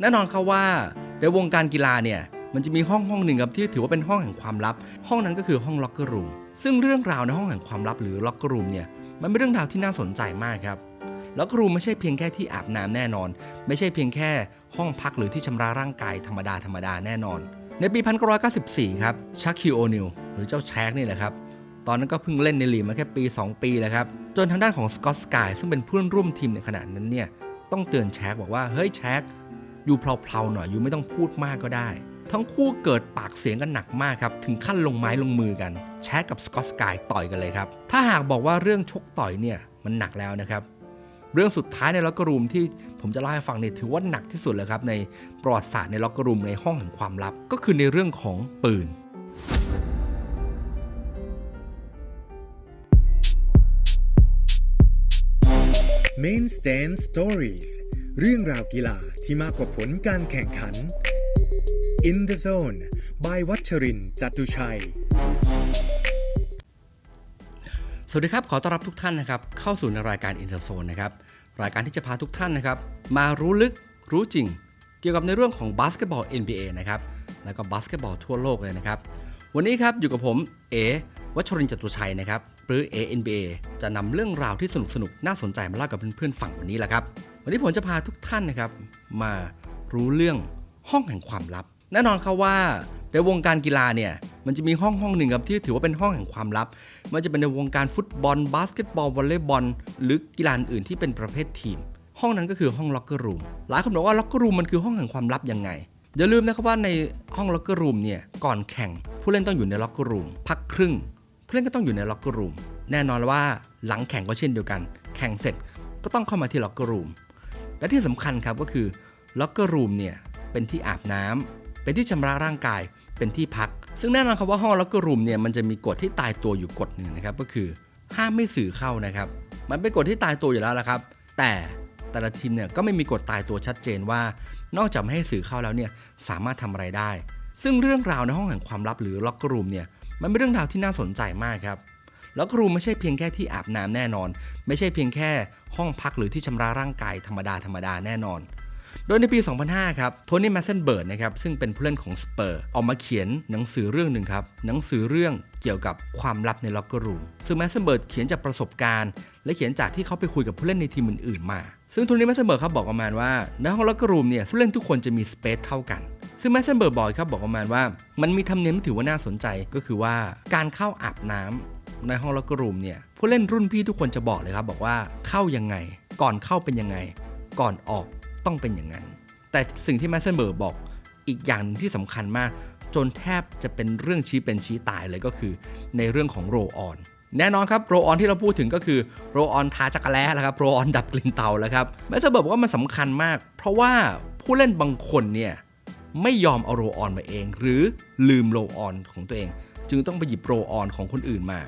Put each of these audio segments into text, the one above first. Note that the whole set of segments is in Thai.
แน่นอนครับว่าในวงการกีฬาเนี่ยมันจะมีห้องห้องหนึ่งครับที่ถือว่าเป็นห้องแห่งความลับ ห้องนั้นก็คือห้องล็อกเกอร์รูมซึ่งเรื่องราวในห้องแห่งความลับหรือล็อกเกอร์รูมเนี่ยมันเป็นเรื่องราวที่น่าสนใจมากครับล็อกเกอร์รูมไม่ใช่เพียงแค่ที่อาบน้ำแน่นอน ไม่ใช่เพียงแค่ห้องพักหรือที่ชำระร่างกายธรรมดาธรรมดาแน่นอน ในปี 1994 ครับชักคิวโอนิลหรือเจ้าแชกนี่แหละครับตอนนั้นก็เพิ่งเล่นในลีกมาแค่ปี 2 ปีแหละครับจนทางด้านของสกอตสกายซึ่งเป็นเพื่อนร่วมทีมในขณะนั้นเนี่ยต้องเตือนแชกบอกว่าเฮ้ยแชก ยู่เพลาๆหน่อยอยู่ไม่ต้องพูดมากก็ได้ ทั้งคู่เกิดปากเสียงกันหนักมากครับ ถึงขั้นลงไม้ลงมือกัน แชกกับสกอตสกายต่อยกันเลยครับ ถ้าหากบอกว่าเรื่องชกต่อยเนี่ยมันหนักแล้วนะครับ เรื่องสุดท้ายในล็อกเกอร์รูมที่ผมจะเล่าให้ฟังเนี่ยถือว่าหนักที่สุดเลยครับในประวัติศาสตร์ในล็อกเกอร์รูมในห้องแห่งความลับ ก็คือในเรื่องของปืน Main Stand Stories เรื่องราวกีฬาที่มากกว่าผลการแข่งขัน In the Zone by วัชรินทร์จตุชัย สวัสดีครับ ขอต้อนรับทุกท่านนะครับ เข้าสู่ในรายการ i n the z o n e นะครับ รายการที่จะพาทุกท่านนะครับ มารู้ลึกรู้จริง เกี่ยวกับในเรื่องของบาสเกตบอล NBA นะครับ แล้วก็บาสเกตบอลทั่วโลกเลยนะครับ วันนี้ครับอยู่กับผมเอวัชรินทร์จตุชัยนะครับหรือ ANBA จะนำเรื่องราวที่สนุกสนุกน่าสนใจมาเล่ากับเพื่อนๆฝั่งวันนี้แหละครับ วันนี้ผมจะพาทุกท่านนะครับ มารู้เรื่องห้องแห่งความลับ แน่นอนครับว่าในวงการกีฬาเนี่ยมันจะมีห้องห้องหนึ่งครับที่ถือว่าเป็นห้องแห่งความลับมันจะเป็นในวงการฟุตบอลบาสเกตบอลวอลเลย์บอลหรือกีฬาอื่นที่เป็นประเภททีม ห้องนั้นก็คือห้องล็อกเกอร์รูมหลายคนบอกว่าล็อกเกอร์รูมมันคือห้องแห่งความลับยังไงอย่าลืมนะครับว่าในห้องล็อกเกอร์รูมเนี่ยก่อนแข่ง ผู้เล่นต้องอยู่ในล็อกเกอร์รูมพักครึ่ง ผู้เล่นก็ต้องอยู่ในล็อกเกอร์รูมแน่นอนว่าหลังแข่งก็เช่นเดียวกัน แข่งเสร็จก็ต้องเข้ามาที่ล็อกเกอร์รูม และที่สำคัญครับก็คือล็อกเกอร์รูมเนี่ยเป็นที่อาบน้ำเป็นที่ชำระร่างกาย เป็นที่พัก ซึ่งแน่นอนครับว่าห้องล็อกเกอร์รูมเนี่ยมันจะมีกฎที่ตายตัวอยู่กฎหนึ่งนะครับก็คือห้ามไม่สื่อเข้านะครับ มันเป็นกฎที่ตายตัวอยู่แล้วละครับ แต่แต่ละทีมเนี่ยก็ไม่มีกฎตายตัวชัดเจนว่า นอกจากไม่ให้สื่อเข้าแล้วเนี่ยสามารถทำอะไรได้ ซึ่งเรื่องราวในห้องแห่งความลับหรือล็อกเกอร์รูมเนี่ยมันเป็นเรื่องราวที่น่าสนใจมากครับ แล็อกเกอร์รูมไม่ใช่เพียงแค่ที่อาบน้ำแน่นอน ไม่ใช่เพียงแค่ห้องพักหรือที่ชำระร่างกายธรรมดาธรรมดาแน่นอน โดยในปี 2005 ครับ โทนี่แมสเซนเบิร์ดนะครับ ซึ่งเป็นผู้เล่นของสเปอร์ออกมาเขียนหนังสือเรื่องหนึ่งครับ หนังสือเรื่องเกี่ยวกับความลับในล็อกเกอร์รูม ซึ่งแมสเซนเบิร์ดเขียนจากประสบการณ์ และเขียนจากที่เขาไปคุยกับผู้เล่นในทีมอื่นๆมา ซึ่งโทนี่แมสเซนเบิร์ดครับบอกประมาณว่าในห้องล็อกเกอร์รูมเนี่ยผู้เล่นทุกคนจะมีสเปซเท่ากันซึ่งแมสเซนเบิร์ดบอกครับบอกประมาณว่า มันมีธรรมเนียมที่ถือว่าน่าสนใจก็คือว่าการเข้าอาบน้ำ ในห้องล็อกเกอร์รูมเนี่ยผู้เล่นรุ่นพี่ทุกคนจะบอกเลยครับ บอกว่าเข้ายังไง ก่อนเข้าเป็นยังไง ก่อนออกต้องเป็นอย่างนั้น แต่สิ่งที่แมสเซนเบิร์กบอกอีกอย่างที่สำคัญมาก จนแทบจะเป็นเรื่องชี้เป็นชี้ตายเลยก็คือ ในเรื่องของโรออนแน่นอนครับโรออนที่เราพูดถึงก็คือโรออนทาจักรแล้แล้วครับโรออนดับกลิ่นเตาแล้วครับแมสเซนเบิร์กบอกว่ามันสำคัญมาก เพราะว่าผู้เล่นบางคนเนี่ยไม่ยอมเอาโรออนมาเอง หรือลืมโรออนของตัวเอง จึงต้องไปหยิบโรออนของคนอื่นมา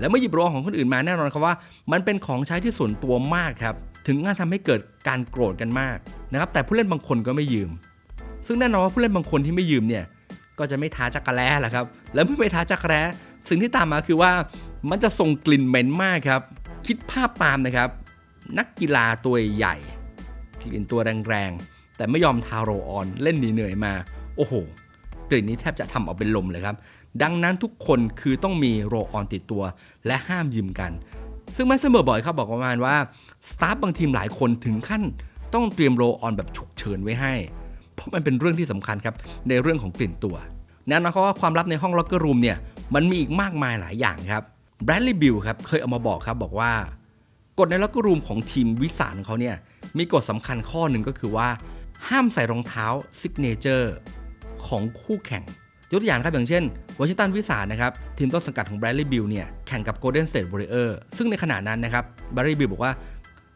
แล้วเมื่อหยิบโรของคนอื่นมาแน่นอนครับว่า มันเป็นของใช้ที่ส่วนตัวมากครับ ถึงงั้นทำให้เกิดการโกรธกันมากนะครับ แต่ผู้เล่นบางคนก็ไม่ยืม ซึ่งแน่นอนว่าผู้เล่นบางคนที่ไม่ยืมเนี่ยก็จะไม่ท้าจักรแล้แหละครับ แล้วเมื่อไม่ท้าจักรแล้สิ่งที่ตามมาคือว่ามันจะส่งกลิ่นเหม็นมากครับ คิดภาพตามนะครับ นักกีฬาตัวใหญ่กลิ่นตัวแรงๆแต่ไม่ยอมทาโรออนเล่นเหนื่อยมา โอ้โหกลิ่นนี้แทบจะทำเอาเป็นลมเลยครับ ดังนั้นทุกคนคือต้องมีโรออนติดตัว และห้ามยืมกัน ซึ่งแมสเซอร์เบอร์บ่อยครับบอกประมาณว่าสตาฟบางทีมหลายคนถึงขั้นต้องเตรียมโรออนแบบฉุกเฉินไว้ให้ เพราะมันเป็นเรื่องที่สำคัญครับในเรื่องของกลิ่นตัวแน่นอนครับว่าความลับในห้องล็อกเกอร์รูมเนี่ยมันมีอีกมากมายหลายอย่างครับแบรดลีย์บิลครับเคยเอามาบอกครับบอกว่ากฎในล็อกเกอร์รูมของทีมวิสานเขาเนี่ยมีกฎสำคัญข้อหนึ่งก็คือว่า ห้ามใส่รองเท้าซิกเนเจอร์ของคู่แข่งยกตัวอย่างครับอย่างเช่น วอชิงตันวิสานนะครับทีมต้นสังกัดของแบรดลีย์บิลเนี่ยแข่งกับ Golden State Warrior ซึ่งในขณะนั้นนะครับแบรดลีย์บิลบอกว่า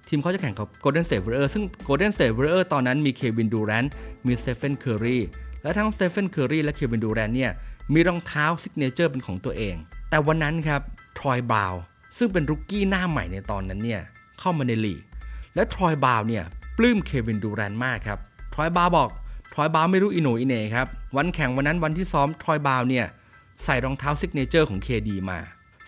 ทีมเขาจะแข่งกับ Golden State Warrior ซึ่ง Golden State Warrior ตอนนั้นมีเควินดูแรนต์มีสเตเฟนเคอร์รีและทั้งสเตเฟนเคอร์รีและเควินดูแรนต์เนี่ยมีรองเท้าซิกเนเจอร์เป็นของตัวเอง แต่วันนั้นครับทรอยบราวน์ซึ่งเป็นรุกกี้หน้าใหม่ในตอนนั้นเนี่ยเข้ามาในลีกและทรอยบราวน์เนี่ยปลื้มเควินดูแรนต์มากครับทรอยบราวบอกทรอยบราวไม่รู้อิโหนอิเน่ครับวันแข่งวันนั้นวันที่ซ้อมทรอยบราวเนี่ย ใส่รองเท้าซิกเนเจอร์ของ KD มา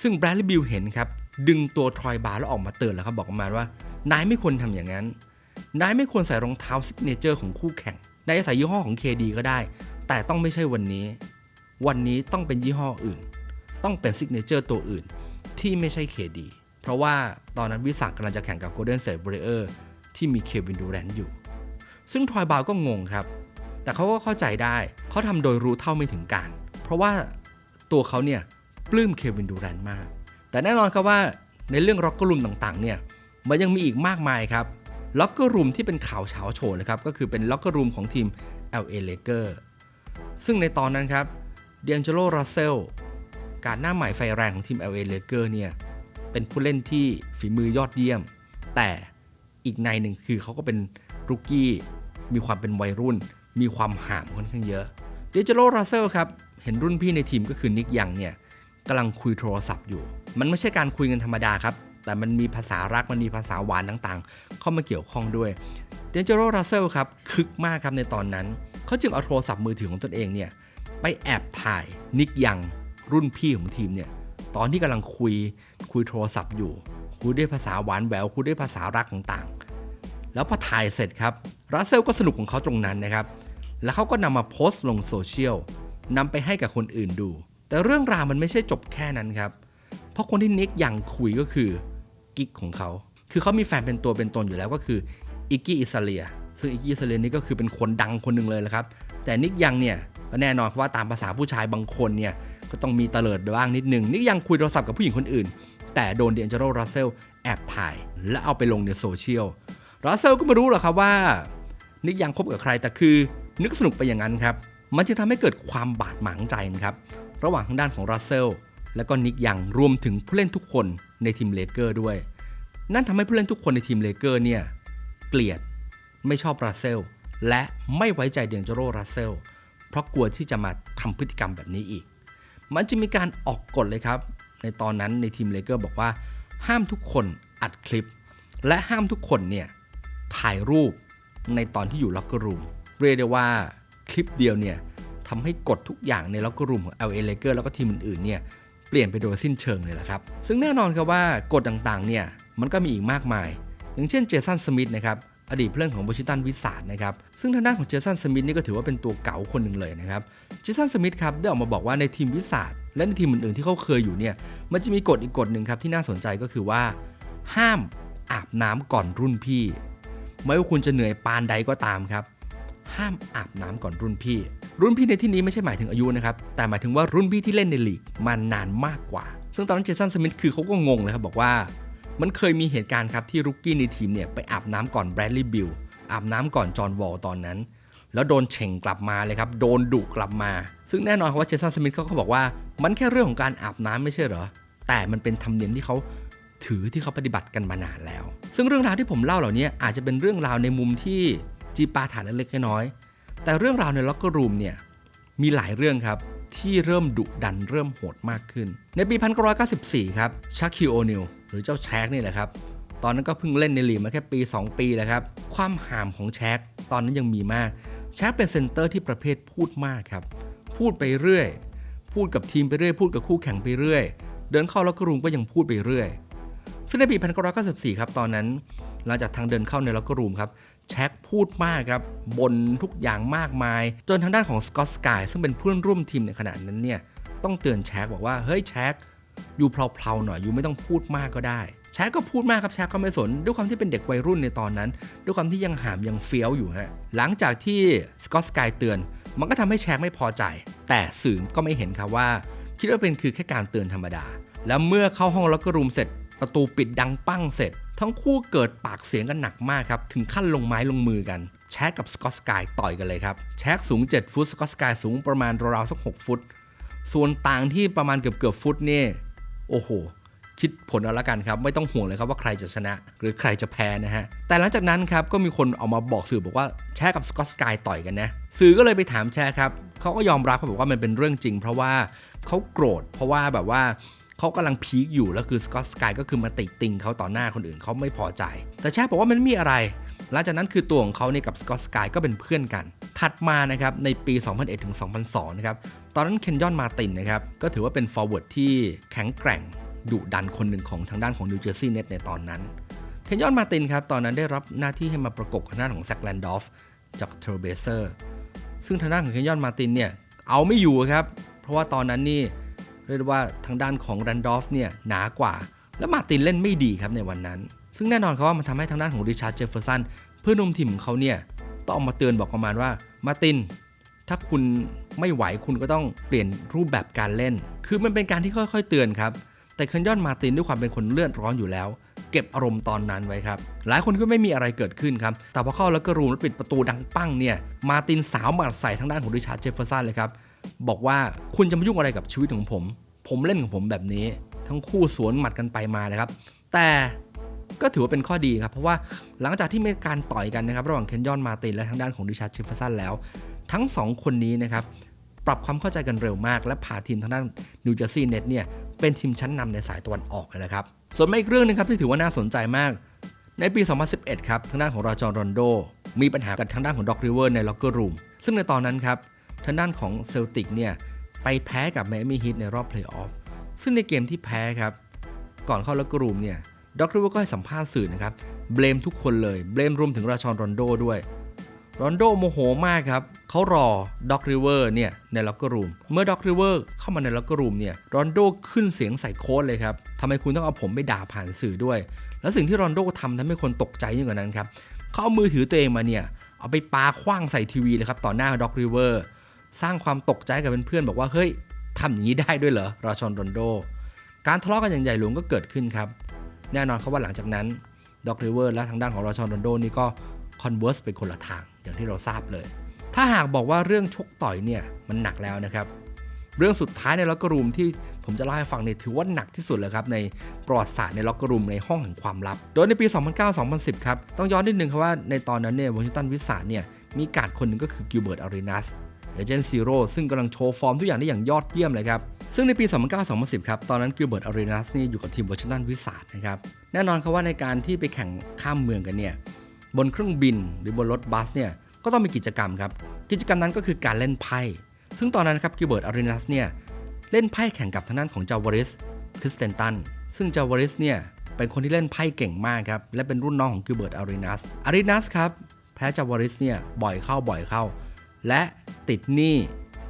ซึ่งแบรดลีย์บิลเห็นครับ ดึงตัวทรอยบาวน์แล้วออกมาเตือนแล้วครับบอกประมาณว่านายไม่ควรทำอย่างนั้น นายไม่ควรใส่รองเท้าซิกเนเจอร์ของคู่แข่งได้ใส่ยี่ห้อของ KD ก็ได้ แต่ต้องไม่ใช่วันนี้ วันนี้ต้องเป็นยี่ห้ออื่น ต้องเป็นซิกเนเจอร์ตัวอื่น ที่ไม่ใช่ KD เพราะว่าตอนนั้นวิสากำลังจะแข่งกับ Golden State Warrior ที่มีเควินดูแรนต์อยู่ ซึ่งทรอยบาวก็งงครับ แต่เขาก็เข้าใจได้ เขาทำโดยรู้เท่าไม่ถึงการ เพราะว่า ตัวเขาเนี่ยปลื้มเควินดูแรนมาก แต่แน่นอนครับว่าในเรื่องล็อกเกอร์รูมต่างๆเนี่ยมันยังมีอีกมากมายครับล็อกเกอร์รูมที่เป็นข่าวเช้าโชว์นะครับก็คือเป็นล็อกเกอร์รูมของทีม LA Lakers ซึ่งในตอนนั้นครับเดียนเจโ o รัสเซลการหน้าใหม่ไฟแรงของทีม LA Lakers เนี่ยเป็นผู้เล่นที่ฝีมือยอดเยี่ยม แต่อีกในหนึ่งคือเขาก็เป็นรุกกี้มีความเป็นวัยรุ่น มีความห่ามค่อนข้างเยอะเดจโ o รัสเซลครับ เห็นรุ่นพี่ในทีมก็คือนิกยังเนี่ยกำลังคุยโทรศัพท์อยู่ มันไม่ใช่การคุยกันธรรมดาครับ แต่มันมีภาษารักมันมีภาษาหวานต่างๆ เข้ามาเกี่ยวข้องด้วยเดนเจโรรัสเซลครับคึกมากครับในตอนนั้น เขาจึงเอาโทรศัพท์มือถือของตนเองเนี่ยไปแอบถ่ายนิกยังรุ่นพี่ของทีมเนี่ยตอนที่กำลังคุยคุยโทรศัพท์อยู่ คุยด้วยภาษาหวานแหววคุยด้วยภาษารักต่างๆ แล้วพอถ่ายเสร็จครับรัสเซลก็สนุกของเขาตรงนั้นนะครับ แล้วเขาก็นำมาโพสต์ลงโซเชียล นำไปให้กับคนอื่นดู แต่เรื่องราวมันไม่ใช่จบแค่นั้นครับ เพราะคนที่นิกยังคุยก็คือกิ๊กของเขา คือเขามีแฟนเป็นตัวเป็นตนอยู่แล้วก็คืออิกกี้อิสเลีย ซึ่งอิกกี้อิสเลียนี่ก็คือเป็นคนดังคนหนึ่งเลยแหละครับ แต่นิกยังเนี่ยก็แน่นอนว่าตามภาษาผู้ชายบางคนเนี่ยก็ต้องมีเตลิดไปบ้างนิดนึงนิกยังคุยโทรศัพท์กับผู้หญิงคนอื่น แต่โดนเดนเจโรรัสเซลแอบถ่าย และเอาไปลงในโซเชียลรัสเซลก็ไม่รู้หรอกครับว่านิกยังคบกับใครแต่คือนึกสนุกไปอย่างนั้นครับ มันจะทำให้เกิดความบาดหมางใจครับ ระหว่างทางด้านของรัสเซลและก็นิกยังรวมถึงผู้เล่นทุกคนในทีมเลเกอร์ด้วย นั่นทำให้ผู้เล่นทุกคนในทีมเลเกอร์เนี่ยเกลียดไม่ชอบรัสเซลและไม่ไว้ใจเดียงโจโรรัสเซลเพราะกลัวที่จะมาทำพฤติกรรมแบบนี้อีก มันจะมีการออกกฎเลยครับ ในตอนนั้นในทีมเลเกอร์บอกว่า ห้ามทุกคนอัดคลิป และห้ามทุกคนเนี่ยถ่ายรูปในตอนที่อยู่ล็อกเกอร์รูมเรียกได้ว่า คลิปเดียวเนี่ยทำให้กฎทุกอย่างในล็อกกอร์รูมของ LA Lakers แล้วก็ทีมอื่นๆเนี่ยเปลี่ยนไปโดยสิ้นเชิงเลยละครับ ซึ่งแน่นอนครับว่ากฎต่างๆเนี่ยมันก็มีอีกมากมาย อย่างเช่นเจสันสมิธนะครับอดีตเพื่อนของโบชิตันวิสาดนะครับ ซึ่งทางด้านของเจสันสมิธนี่ก็ถือว่าเป็นตัวเก่าคนหนึ่งเลยนะครับ เจสันสมิธครับได้ออกมาบอกว่าในทีมวิสาดและในทีมอื่นๆที่เขาเคยอยู่เนี่ย มันจะมีกฎอีกกฎหนึ่งครับที่น่าสนใจก็คือว่า ห้ามอาบน้ำก่อนรุ่นพี่ ไม่ว่าคุณจะเหนื่อยปานใดก็ตามครับ ห้ามอาบน้ำก่อนรุ่นพี่ รุ่นพี่ในที่นี้ไม่ใช่หมายถึงอายุนะครับ แต่หมายถึงว่ารุ่นพี่ที่เล่นในลีกมานานมากกว่า ซึ่งตอนนั้นเจสันสมิธคือเขาก็งงเลยครับบอกว่า มันเคยมีเหตุการณ์ครับที่รุกกี้ในทีมเนี่ยไปอาบน้ำก่อนแบรดลีย์บิลอาบน้ำก่อนจอห์นวอลตอนนั้น แล้วโดนเฉ่งกลับมาเลยครับโดนดุกลับมา ซึ่งแน่นอนครับว่าเจสันสมิธเขาก็บอกว่า มันแค่เรื่องของการอาบน้ำไม่ใช่เหรอแต่มันเป็นธรรมเนียมที่เขาถือที่เขาปฏิบัติกันมานานแล้ว ซึ่งเรื่องราวที่ผมเล่าเหล่านี้อาจจะเป็นเรื่องราวในมุมที่ จีปาถานเล็กๆน้อยๆแต่เรื่องราวในล็อกเกอร์รูมเนี่ยมีหลายเรื่องครับที่เริ่มดุดันเริ่มโหดมากขึ้น ในปี 1994 ครับชักคิโอนิลหรือเจ้าแชกนี่แหละครับ ตอนนั้นก็เพิ่งเล่นในลีกมาแค่ปี 2 ปีแหละครับ ความห่ามของแชกตอนนั้นยังมีมาก แชกเป็นเซนเตอร์ที่ประเภทพูดมากครับ พูดไปเรื่อย พูดกับทีมไปเรื่อย พูดกับคู่แข่งไปเรื่อย เดินเข้าล็อกเกอร์รูมก็ยังพูดไปเรื่อยซึ่งในปี 1994 ครับตอนนั้น หลังจากทางเดินเข้าในล็อกเกอร์รูมครับ แช็คพูดมากครับบนทุกอย่างมากมาย จนทางด้านของสกอตสกายซึ่งเป็นเพื่อนร่วมทีมในขณะนั้นเนี่ยต้องเตือนแช็คบอกว่าเฮ้ยแช็คอยู่เพลาๆหน่อยอยู่ไม่ต้องพูดมากก็ได้แช็คก็พูดมากครับแช็คก็ไม่สน ด้วยความที่เป็นเด็กวัยรุ่นในตอนนั้น ด้วยความที่ยังหามยังเฟี้ยวอยู่ฮะหลังจากที่สกอตสกายเตือน มันก็ทำให้แช็คไม่พอใจ แต่สื่อก็ไม่เห็นครับว่า คิดว่าเป็นคือแค่การเตือนธรรมดา แล้วเมื่อเข้าห้องล็อกเกอร์รูมเสร็จ ประตูปิดดังปั้งเสร็จ ทั้งคู่เกิดปากเสียงกันหนักมากครับ ถึงขั้นลงไม้ลงมือกัน แชกกับสกอตสกายต่อยกันเลยครับ แชกสูง 7 ฟุต สกอตสกายสูงประมาณราวๆสัก 6 ฟุต ส่วนต่างที่ประมาณเกือบเกือบฟุตนี่ โอ้โห คิดผลเอาละกันครับ ไม่ต้องห่วงเลยครับว่าใครจะชนะ หรือใครจะแพ้นะฮะ แต่หลังจากนั้นครับ ก็มีคนเอามาบอกสื่อบอกว่าแชร์กับสกอตสกายต่อยกันนะ สื่อก็เลยไปถามแชร์ครับ เขาก็ยอมรับครับบอกว่ามันเป็นเรื่องจริง เพราะว่าเขาโกรธ เพราะว่าแบบว่า เขากำลังพีคอยู่แล้วคือสกอตสกายก็คือมาติติงเขาต่อหน้าคนอื่นเขาไม่พอใจ แต่แชร์บอกว่ามันไม่มีอะไร หลังจากนั้นคือตัวของเขาเนี่ยกับสกอตสกายก็เป็นเพื่อนกัน ถัดมานะครับในปี 2001ถึง2002 นะครับ ตอนนั้นเคนยอนมาตินนะครับก็ถือว่าเป็นฟอร์เวิร์ดที่แข็งแกร่งดุดันคนหนึ่งของทางด้านของนิวเจอร์ซีย์เน็ตในตอนนั้นเคนยอนมาตินครับตอนนั้นได้รับหน้าที่ให้มาประกบกับหน้าของแซคแลนดอฟจากเทรเบเซอร์ซึ่งทางด้านของเคนยอนมาตินเนี่ยเอาไม่อยู่ครับ เพราะว่าตอนนั้นนี่ เรียกว่าทางด้านของแรนดอฟเนี่ยหนากว่า และมาตินเล่นไม่ดีครับในวันนั้น ซึ่งแน่นอนครับว่ามันทำให้ทางด้านของริชาร์ดเจฟเฟอร์สันเพื่อนร่วมทีมของเขาเนี่ยต้องออกมาเตือนบอกประมาณว่ามาติน ถ้าคุณไม่ไหวคุณก็ต้องเปลี่ยนรูปแบบการเล่น คือมันเป็นการที่ค่อยๆ เตือนครับแต่เคนยอนมาตินด้วยความเป็นคนเลือดร้อนอยู่แล้ว เก็บอารมณ์ตอนนั้นไว้ครับ หลายคนก็ไม่มีอะไรเกิดขึ้นครับ แต่พอเข้าแล้วก็รูมแล้วปิดประตูดังปั้งเนี่ย มาตินสาวหมัดใส่ทางด้านของริชาร์ดเจฟเฟอร์สันเลยครับ บอกว่าคุณจะมายุ่งอะไรกับชีวิตของผม ผมเล่นของผมแบบนี้ ทั้งคู่สวนหมัดกันไปมานะครับ แต่ก็ถือว่าเป็นข้อดีครับ เพราะว่าหลังจากที่มีการต่อยกันนะครับ ระหว่างเคนยอนมาตินและทางด้านของริชาร์ดเจฟฟอร์สันแล้ว ทั้ง 2 คนนี้นะครับ ปรับความเข้าใจกันเร็วมาก และพาทีมทางด้านนิวเจอร์ซีย์เน็ตเนี่ยเป็นทีมชั้นนำในสายตะวันออกเลยนะครับ ส่วนมาอีกเรื่องหนึงครับที่ถือว่าน่าสนใจมาก ในปี 2011 ครับทางด้านของราจอนรอนโด มีปัญหากับทางด้านของด็อกริเวอร์ในล็อกเกอร์รูมซึ่งในตอนนั้นครับ ทางด้านของเซลติกเนี่ยไปแพ้กับแมมี่ฮิตในรอบเพลย์ออฟซึ่งในเกมที่แพ้ครับ ก่อนเข้าล็อกกรูมเนี่ยด็อกริเวอร์ก็ให้สัมภาษณ์สื่อนะครับ เบลมทุกคนเลย เบลมรวมถึงราชอนรอนโดด้วยรอนโดโมโหมากครับเขารอด็อกริเวอร์เนี่ยในล็อกเกอร์รูม เมื่อด็อกริเวอร์เข้ามาในล็อกเกอร์รูมเนี่ยรอนโดขึ้นเสียงใส่โค้ดเลยครับทำไมคุณต้องเอาผมไปด่าผ่านสื่อด้วย แล้วสิ่งที่รอนโดทำทำให้คนตกใจยิ่งกว่านั้นครับเขาเอามือถือตัวเองมาเนี่ยเอาไปปาคว้างใส่ทีวีเลยครับต่อหน้าด็อกริเวอร์ สร้างความตกใจกับเพื่อนๆบอกว่าเฮ้ยทำอย่างนี้ได้ด้วยเหรอราชอนรอนโด การทะเลาะกันอย่างใหญ่หลวงก็เกิดขึ้นครับ แน่นอนครับว่าหลังจากนั้นด็อกริเวอร์และทางด้านของราชอนรอนโดนี่ก็คอนเวิร์สเป็นคนละทางอย่างที่เราทราบเลย ถ้าหากบอกว่าเรื่องชกต่อยเนี่ยมันหนักแล้วนะครับ เรื่องสุดท้ายในล็อกกรูมที่ผมจะเล่าให้ฟังเนี่ยถือว่าหนักที่สุดเลยครับในประวัติศาสตร์ในล็อกกรูมในห้องแห่งความลับ โดยในปี 2009-2010 ครับ ต้องย้อนนิดนึงครับว่าในตอนนั้นเนี่ยวอชิงตันวิสาเนี่ยมีการคนหนึ่งก็คือกิลเบิร์ตอารีนัส เอเจนต์ซีโร่ซึ่งกำลังโชว์ฟอร์มทุกอย่างได้อย่างยอดเยี่ยมเลยครับ ซึ่งในปี 2009-2010 ครับ ตอนนั้นกิลเบิร์ตอารีนัสนี่อยู่กับทีมวอชิงตันวิสานะครับ แน่นอนครับว่าในการที่ไปแข่งข้ามเมืองกันเนี่ย บนเครื่องบินหรือบนรถบัสเนี่ย ก็ต้องมีกิจกรรมครับ กิจกรรมนั้นก็คือการเล่นไพ่ ซึ่งตอนนั้นครับกิลเบิร์ตอารีนัสเนี่ย เล่นไพ่แข่งกับทางด้านของจาวาริส คริสเตนตัน ซึ่งจาวาริสเนี่ย เป็นคนที่เล่นไพ่เก่งมากครับ และเป็นรุ่นน้องของกิลเบิร์ตอารีนัสอารีนัสครับ แพ้จาวาริสเนี่ย บ่อยเข้า บ่อยเข้า และ ติดหนี้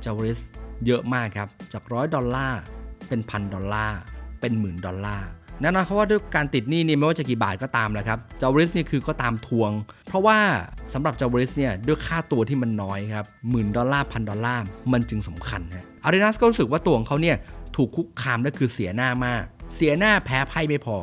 จาวริสเยอะมากครับ จากร้อยดอลลาร์เป็นพันดอลลาร์เป็นหมื่นดอลลาร์แน่นอนครับว่าด้วยการติดหนี้นี่ไม่ว่าจะกี่บาทก็ตามแหละครับจาวริสนี่คือก็ตามทวง เพราะว่าสำหรับจาวริสเนี่ยด้วยค่าตัวที่มันน้อยครับหมื่นดอลลาร์พันดอลลาร์มันจึงสำคัญฮะอารีนัสก็รู้สึกว่าตัวของเขาเนี่ยถูกคุกคามและคือเสียหน้ามาก เสียหน้าแพ้ไพ่ไม่พอ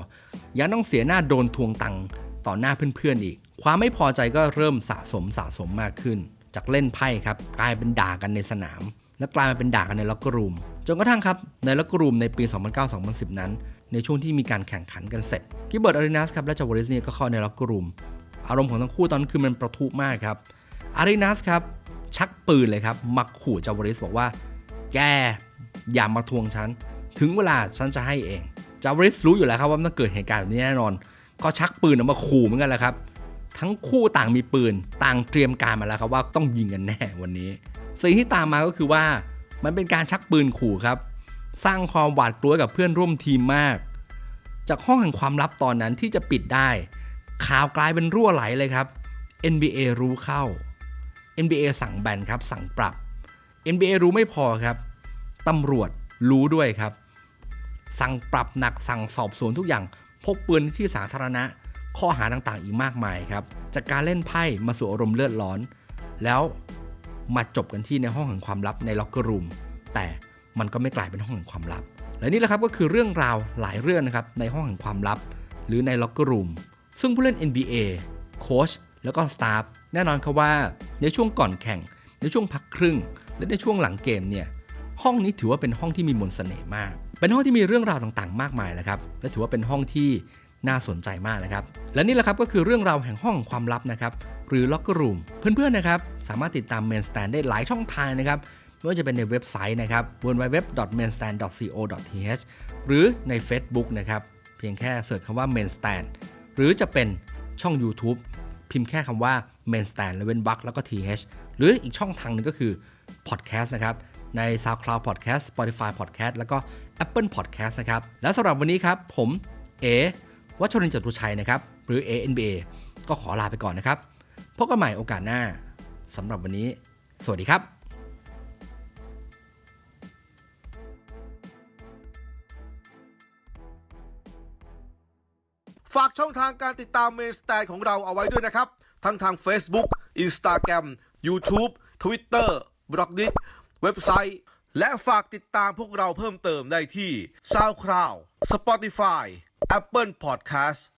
ยังต้องเสียหน้าโดนทวงตังค์ต่อหน้าเพื่อนๆอีก ความไม่พอใจก็เริ่มสะสมสะสมมากขึ้น จากเล่นไพ่ครับกลายเป็นด่ากันในสนาม และกลายมาเป็นด่ากันในล็อกเกอร์รูมจนกระทั่งครับในล็อกเกอร์รูมในปี 2009-2010 นั้น ในช่วงที่มีการแข่งขันกันเสร็จกิเบิร์ตอารีนัสครับและจาวาริสเนี่ยก็เข้าในล็อกเกอร์รูมอารมณ์ของทั้งคู่ตอนนั้นคือมันประทุมากครับอารีนัสครับชักปืนเลยครับมาขู่จาวาริสบอกว่า แกอย่ามาทวงฉันถึงเวลาฉันจะให้เองจาวาริสรู้อยู่แล้วครับว่ามันต้องเกิดเหตุการณ์แบบนี้แน่นอน ก็ชักปืนออกมาขู่เหมือนกันแหละครับ ทั้งคู่ต่างมีปืน ต่างเตรียมการมาแล้วครับว่าต้องยิงกันแน่วันนี้ สิ่งที่ตามมาก็คือว่ามันเป็นการชักปืนขู่ครับ สร้างความหวาดกลัวกับเพื่อนร่วมทีมมาก จากห้องแห่งความลับตอนนั้นที่จะปิดได้ ข่าวกลายเป็นรั่วไหลเลยครับ NBA รู้เข้า NBA สั่งแบนครับ สั่งปรับ NBA รู้ไม่พอครับตำรวจรู้ด้วยครับ สั่งปรับหนักสั่งสอบสวนทุกอย่างพบปืนที่สาธารณะ ข้อหาต่างๆ อีกมากมายครับ จากการเล่นไพ่มาสู่อารมณ์เลือดร้อน แล้วมาจบกันที่ในห้องแห่งความลับในล็อกเกอร์รูม แต่มันก็ไม่กลายเป็นห้องแห่งความลับ และนี่แหละครับก็คือเรื่องราวหลายเรื่องนะครับในห้องแห่งความลับ หรือในล็อกเกอร์รูม ซึ่งผู้เล่น NBA โค้ชแล้วก็สตาฟแน่นอนครับว่าในช่วงก่อนแข่ง ในช่วงพักครึ่ง และในช่วงหลังเกมเนี่ยห้องนี้ถือว่าเป็นห้องที่มีมนต์เสน่ห์มาก เป็นห้องที่มีเรื่องราวต่างๆ มากมายนะครับและถือว่าเป็นห้องที่ น่าสนใจมากนะครับ และนี่แหละครับก็คือเรื่องราวแห่งห้องความลับนะครับ หรือ Locker Room เพื่อนๆนะครับ สามารถติดตาม Main Stand ได้หลายช่องทางนะครับไม่ว่าจะเป็นในเว็บไซต์นะครับ www.mainstand.co.th หรือใน Facebook นะครับ เพียงแค่เสิร์ชคำว่า Main Stand หรือจะเป็นช่อง YouTube พิมพ์แค่คำว่า Main Stand และเว้นวรรคแล้วก็ th หรืออีกช่องทางหนึงก็คือ Podcast นะครับ ใน SoundCloud Podcast Spotify Podcast แล้วก็ Apple Podcast นะครับ แล้วสำหรับวันนี้ครับ ผมเอ วัชรินจตุชัยนะครับ หรือ ANBA ก็ขอลาไปก่อนนะครับ พบกันใหม่โอกาสหน้าสำหรับวันนี้ สวัสดีครับฝากช่องทางการติดตามเมนส t ต n ของเราเอาไว้ด้วยนะครับ ทั้งทาง Facebook Instagram YouTube Twitter b l o g d i t เว็บไซต์ และฝากติดตามพวกเราเพิ่มเติมได้ที่ SoundCloud Spotify Apple Podcast